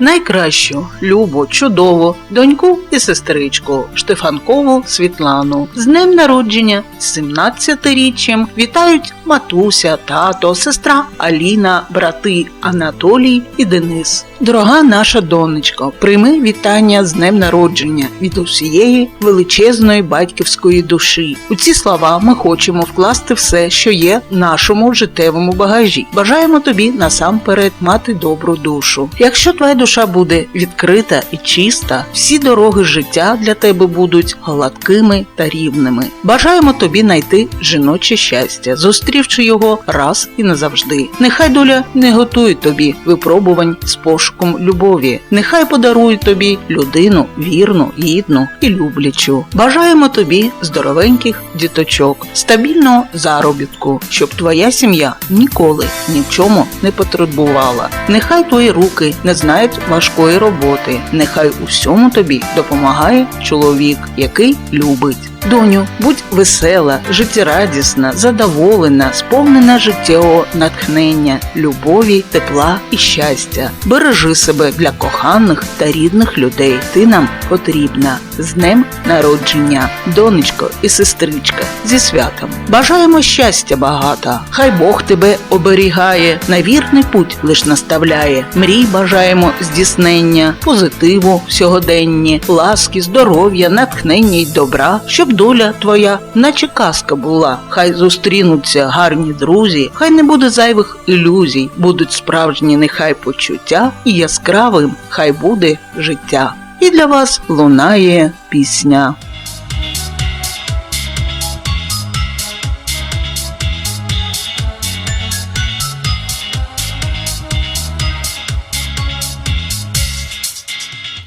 найкращу, любу, чудову, доньку і сестричку Штефанкову Світлану. З днем народження, з 17-річчям вітають матуся, тато, сестра Аліна, брати Анатолій і Денис. Дорога наша донечко, прийми вітання з днем народження від усієї величезної батьківської душі. У ці слова ми хочемо вкласти все, що є в нашому життєвому багажі. Бажаємо тобі насамперед мати добру душу. Якщо твоя душа буде відкрита і чиста, всі дороги життя для тебе будуть гладкими та рівними. Бажаємо тобі знайти жіноче щастя, зустрівши його раз і назавжди. Нехай доля не готує тобі випробувань з пошуком любові. Нехай подарує тобі людину вірну, гідну і люблячу. Бажаємо тобі здоровеньких діточок, стабільного заробітку, щоб твоя сім'я ніколи ні в чому не потребувала. Нехай твої руки не знають важкої роботи. Нехай у всьому тобі допомагає чоловік, який любить. Доню, будь весела, життєрадісна, задоволена, сповнена життєвого натхнення, любові, тепла і щастя. Бережи себе для коханих та рідних людей. Ти нам потрібна. З днем народження, донечко і сестричка зі святом. Бажаємо щастя багато. Хай Бог тебе оберігає, на вірний путь лиш наставляє. Мрій бажаємо здійснення, позитиву сьогоденні, ласки, здоров'я, натхнення й добра, щоб доля твоя, наче казка була. Хай зустрінуться гарні друзі, хай не буде зайвих ілюзій, будуть справжні нехай почуття, і яскравим хай буде життя. І для вас лунає пісня.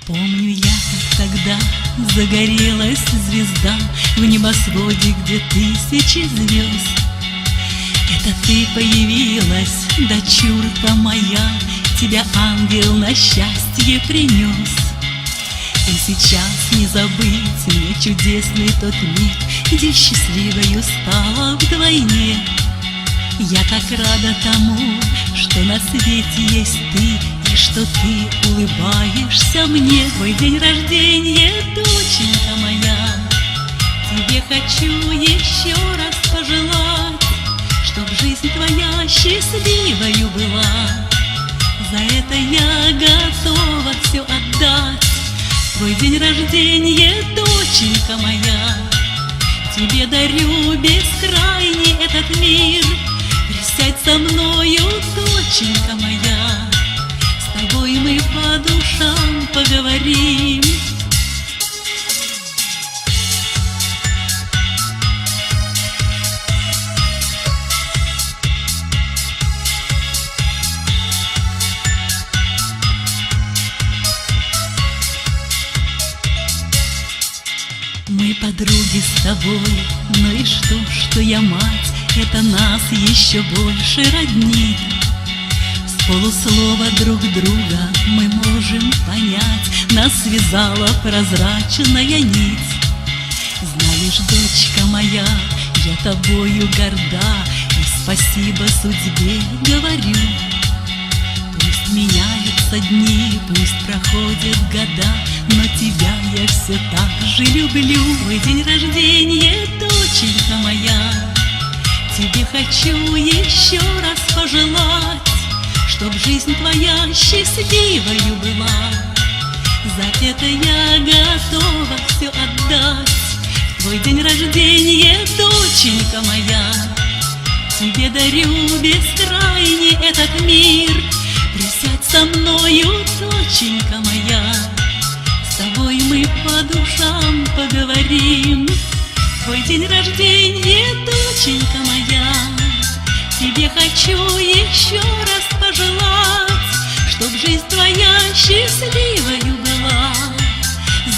Помню я, как тогда загорелась звезда В небосводе, где тысячи звезд. Это ты появилась, дочурка моя Тебя ангел на счастье принес. И сейчас не забыть мне чудесный тот миг Где счастливою стала вдвойне. Я так рада тому, что на свете есть ты И что ты улыбаешься мне? Твой день рождения, доченька моя. Тебе хочу еще раз пожелать Чтоб жизнь твоя счастливою была. За это я готова все отдать. Твой день рождения, доченька моя. Тебе дарю бескрайний этот мир. Присядь со мною, доченька моя душам поговорим Мы подруги с тобой, ну и что, что я мать, это нас еще больше роднит. Полуслова друг друга мы можем понять, нас связала прозрачная нить. Знаешь, дочка моя, я тобою горда, и спасибо судьбе говорю. Пусть меняются дни, пусть проходят года, Но тебя я все так же люблю. Мой день рождения, доченька моя, Тебе хочу еще раз пожелать, Чтоб жизнь твоя счастливою была. За это я готова все отдать. Твой день рождения, доченька моя, Тебе дарю бескрайний этот мир. Присядь со мною, доченька моя, С тобой мы по душам поговорим. Твой день рождения, доченька моя, Тебе хочу еще раз счастливою была.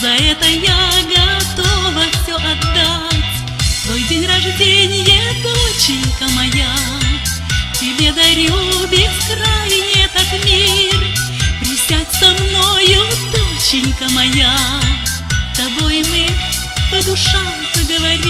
За это я готова все отдать. Твой день рождения, доченька моя, Тебе дарю бескрайний этот мир. Присядь со мною, доченька моя, Тобой мы по душам поговорим.